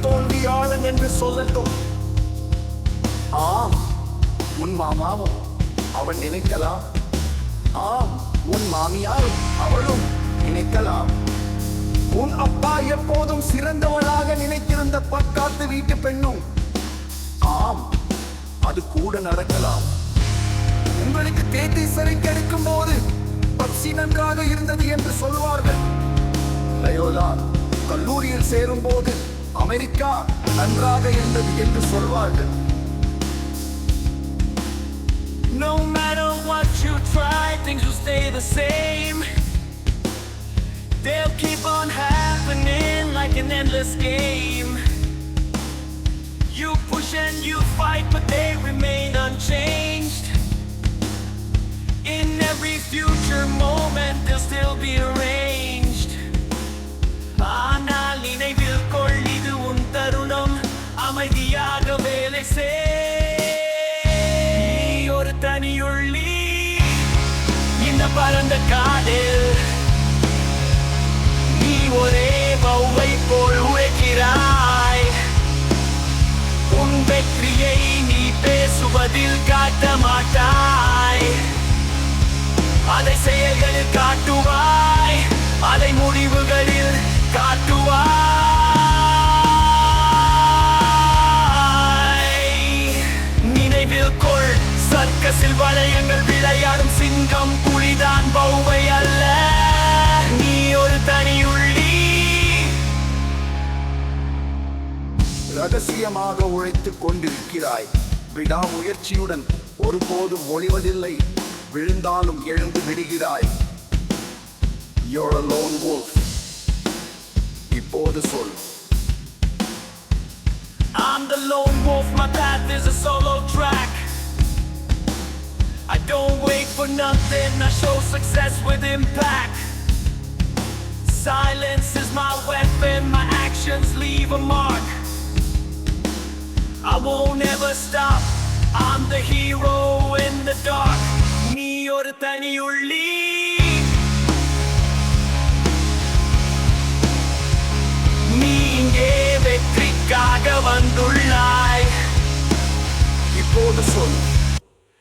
தோல்வியாளன் என்று சொல்லட்டும். ஆம் உன் மாமாவும் அவன் நினைக்கலாம். ஆம் உன் மாமியாரும் அவளும் நினைக்கலாம். உன் அப்பா எப்போதும் சிறந்தவளாக நினைத்திருந்த பக்காத்து வீட்டு பெண்ணும் ஆம் அது கூட நடக்கலாம். உங்களுக்கு தேத்தி சரி கிடைக்கும் போது பக்சி நன்றாக இருந்தது என்று சொல்வார்கள் லயோதான் கல்லூரியில் சேரும் போது அமெரிக்கா நன்றாக இருந்தது என்று சொல்வார்கள் No matter what you try, things will stay the same. They'll keep on happening like an endless game. You push and you fight, but they remain இந்த பரந்த காதில். நீ ஒரே பௌவை போல் உழைக்கிறாய். உன் வெற்றியை நீ பேசுவதில் காட்ட மாட்டாய். அதை செயல்களில் காட்டுவாய். அதை முடிவுகளில் காட்டுவாய். வளையங்கள் விளையாடும் சிங்கம் புலிதான் பௌவை அல்ல. நீ ஒரு தனியுள்ளி ரகசியமாக உழைத்துக் கொண்டிருக்கிறாய். விடாமுயற்சியுடன் ஒருபோதும் ஒளிவதில்லை. விழுந்தாலும் எழுந்து விடுகிறாய். You're a lone wolf. இப்போது சொல். I'm the lone wolf, my path is a solo track. I don't wait for nothing, I show success with impact. Silence is my weapon, my actions leave a mark. I won't ever stop, I'm the hero in the dark. நீ ஒரு தனியுள்ளி நீ இங்கே வெற்றிக்காக வந்துள்ளாய் இப்போது சொல்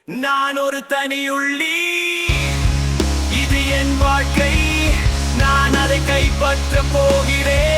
நான் ஒரு தனியுள்ளி இது என் வாழ்க்கை. நான் அதை கைப்பற்ற போகிறேன்.